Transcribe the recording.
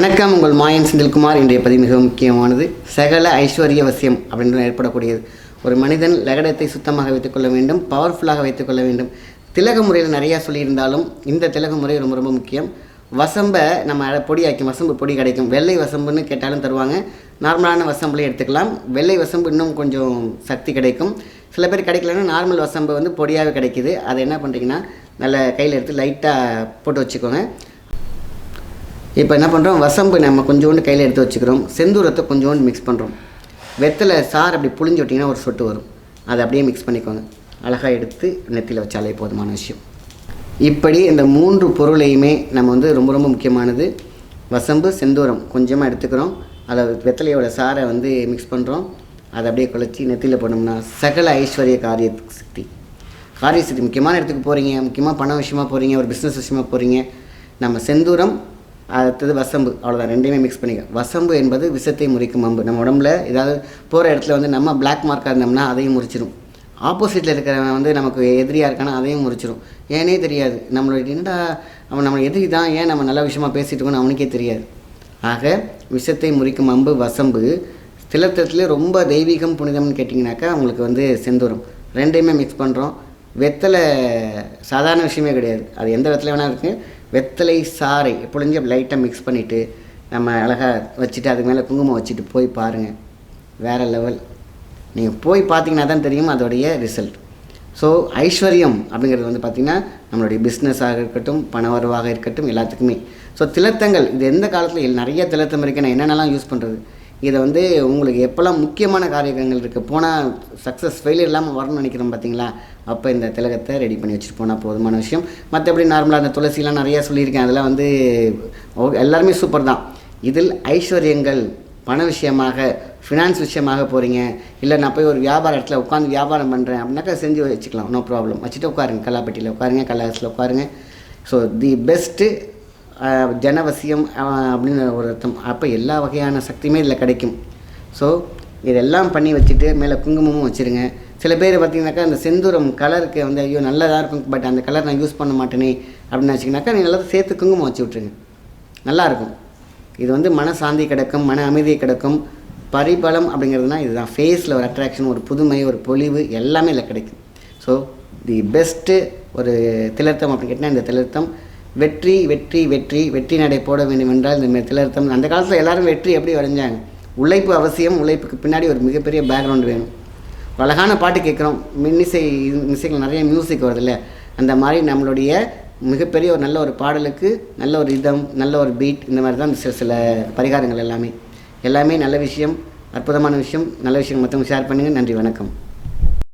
வணக்கம் உங்கள் மாயன் செந்தில்குமார். இன்றைய பதிவு மிக முக்கியமானது. சகல ஐஸ்வர்ய வசியம் அப்படின்னு ஏற்படக்கூடியது ஒரு மனிதன் லகடத்தை சுத்தமாக வைத்துக்கொள்ள வேண்டும் பவர்ஃபுல்லாக வைத்துக்கொள்ள வேண்டும். திலக முறையில் நிறையா சொல்லியிருந்தாலும் இந்த திலக முறை ரொம்ப ரொம்ப முக்கியம். வசம்பை நம்ம அத பொடியாக்கி வசம்பு பொடி கிடைக்கும். வெள்ளை வசம்புன்னு கேட்டாலும் தருவாங்க. நார்மலான வசம்புலேயே எடுத்துக்கலாம். வெள்ளை வசம்பு இன்னும் கொஞ்சம் சக்தி கிடைக்கும். சில பேர் கிடைக்கலன்னா நார்மல் வசம்பு வந்து பொடியாகவே கிடைக்குது. அதை என்ன பண்ணுறீங்கன்னா நல்ல கையில் எடுத்து லைட்டாக போட்டு வச்சுக்கோங்க. இப்போ என்ன பண்ணுறோம்? வசம்பு நம்ம கொஞ்சோண்டு கையில் எடுத்து வச்சுக்கிறோம். செந்தூரத்தை கொஞ்சோண்டு மிக்ஸ் பண்ணுறோம் வெத்தலை சாறு அப்படி புளிஞ்சு விட்டிங்கன்னா ஒரு சொட்டு வரும். அதை அப்படியே மிக்ஸ் பண்ணிக்கோங்க. அழகாக எடுத்து நெத்தியில் வச்சாலே போதுமான விஷயம். இப்படி இந்த மூன்று பொருளையுமே நம்ம வந்து ரொம்ப ரொம்ப முக்கியமானது. வசம்பு செந்தூரம் கொஞ்சமாக எடுத்துக்கிறோம். அதை வெத்தலையோட சாறை வந்து மிக்ஸ் பண்ணுறோம் அதை அப்படியே குழச்சி நெத்தியில் போனோம்னா சகல ஐஸ்வர்ய காரிய சக்தி. காரிய சக்தி முக்கியமான இடத்துக்கு போகிறீங்க முக்கியமாக பண விஷயமா போகிறீங்க ஒரு பிஸ்னஸ் விஷயமா போகிறீங்க நம்ம செந்தூரம் அடுத்தது வசம்பு. அவ்வளோதான் ரெண்டையுமே மிக்ஸ் பண்ணிக்க. வசம்பு என்பது விஷத்தை முறிக்கும் அம்பு. நம்ம உடம்புல ஏதாவது போகிற இடத்துல வந்து நம்ம பிளாக் மார்க்காக இருந்தோம்னா அதையும் முறிச்சிடும் ஆப்போசிட்டில் இருக்கிறவன் வந்து நமக்கு எதிரியாக இருக்கானா அதையும் முறிச்சிடும் ஏனே தெரியாது. நம்மளுடைய என்னடா அவன் நம்ம எதிரி தான். ஏன் நம்ம நல்ல விஷயமா பேசிட்டு அவனுக்கே தெரியாது. ஆக விஷத்தை முறிக்கும் அம்பு வசம்பு திலத்தத்திலே ரொம்ப தெய்வீகம் புனிதம்னு கேட்டிங்கனாக்கா அவங்களுக்கு வந்து செந்தூரம். ரெண்டையுமே மிக்ஸ் பண்ணுறோம் வெத்தலை சாதாரண விஷயமே கிடையாது. அது எந்த வெத்தலை வேணால் இருக்குது வெத்தலை சாறை புழிஞ்சு லைட்டாக மிக்ஸ் பண்ணிவிட்டு நம்ம அழகாக வச்சுட்டு அதுக்கு மேலே குங்குமம் வச்சுட்டு போய் பாருங்கள் வேறு லெவல் நீங்கள் போய் பார்த்தீங்கன்னா தான் தெரியும் அதோடைய ரிசல்ட் ஸோ ஐஸ்வர்யம் அப்படிங்கிறது வந்து பார்த்திங்கன்னா நம்மளுடைய பிஸ்னஸாக இருக்கட்டும் பணவரவாக இருக்கட்டும் எல்லாத்துக்குமே. ஸோ திலத்தங்கள் இது எந்த காலத்தில் நிறைய திலத்தம் இருக்குது நான் என்னென்னலாம் யூஸ் பண்ணுறது இதை வந்து உங்களுக்கு எப்போல்லாம் முக்கியமான காரியங்கள் இருக்குது போனால் சக்ஸஸ் ஃபெயிலியர் இல்லாமல் வரணும்னு நினைக்கிறோம் பார்த்தீங்களா அப்போ இந்த திலகத்தை ரெடி பண்ணி வச்சுட்டு போனால் போதுமான விஷயம். மற்றபடி நார்மலாக அந்த துளசிலாம் நிறையா சொல்லியிருக்கேன். அதெல்லாம் வந்து எல்லாருமே சூப்பர் தான். இதில் ஐஸ்வர்யங்கள் பண விஷயமாக ஃபினான்ஸ் விஷயமாக போகிறீங்க இல்லை நான் போய் ஒரு வியாபார இடத்துல உட்காந்து வியாபாரம் பண்ணுறேன் அப்படின்னாக்கா செஞ்சு வச்சுக்கலாம். நோ ப்ராப்ளம் வச்சுட்டு உட்காருங்க. கல்லாப்பட்டியில் உட்காருங்க கல்லாசில் உட்காருங்க. ஸோ தி பெஸ்ட்டு ஜனவசியம் அப்படின்னு ஒரு அர்த்தம். அப்போ எல்லா வகையான சக்தியுமே இதில் கிடைக்கும். ஸோ இதெல்லாம் பண்ணி வச்சுட்டு மேலே குங்குமமும் வச்சுருங்க. சில பேர் பார்த்தீங்கன்னாக்கா அந்த செந்தூரம் கலருக்கு வந்து ஐயோ நல்லதாக இருக்கும் பட் அந்த கலர் நான் யூஸ் பண்ண மாட்டேனே அப்படின்னு வச்சிங்கனாக்கா நீங்கள் நல்லா சேர்த்து குங்குமம் வச்சு விட்ருங்க நல்லாயிருக்கும் இது வந்து மன சாந்தி கிடக்கும் மன அமைதி கிடக்கும். பரிபலம் அப்படிங்கிறதுனா இதுதான். ஃபேஸில் ஒரு அட்ராக்ஷன் ஒரு புதுமை ஒரு பொலிவு எல்லாமே இதில் கிடைக்கும். ஸோ தி பெஸ்ட்டு ஒரு திலர்த்தம் அப்படின்னு கேட்டால் இந்த திலர்த்தம் வெற்றி வெற்றி வெற்றி வெற்றி நடை போட வேண்டும் என்றால் இந்த மாதிரி திலர்த்தம் அந்த காலத்தில் எல்லாரும் வெற்றி எப்படி வரைஞ்சாங்க உழைப்பு அவசியம் உழைப்புக்கு பின்னாடி ஒரு மிகப்பெரிய பேக்ரவுண்ட் வேணும். அழகான பாட்டு கேட்குறோம். மின்னிசை இசைகள் நிறைய மியூசிக் வருதுல்ல. அந்த மாதிரி நம்மளுடைய மிகப்பெரிய ஒரு நல்ல ஒரு பாடலுக்கு நல்ல ஒரு இதம் நல்ல ஒரு பீட் இந்த மாதிரி தான் சில சில பரிகாரங்கள் எல்லாமே. எல்லாமே நல்ல விஷயம் அற்புதமான விஷயம். நல்ல விஷயம் மற்றவங்க ஷேர் பண்ணுங்கள் நன்றி வணக்கம்.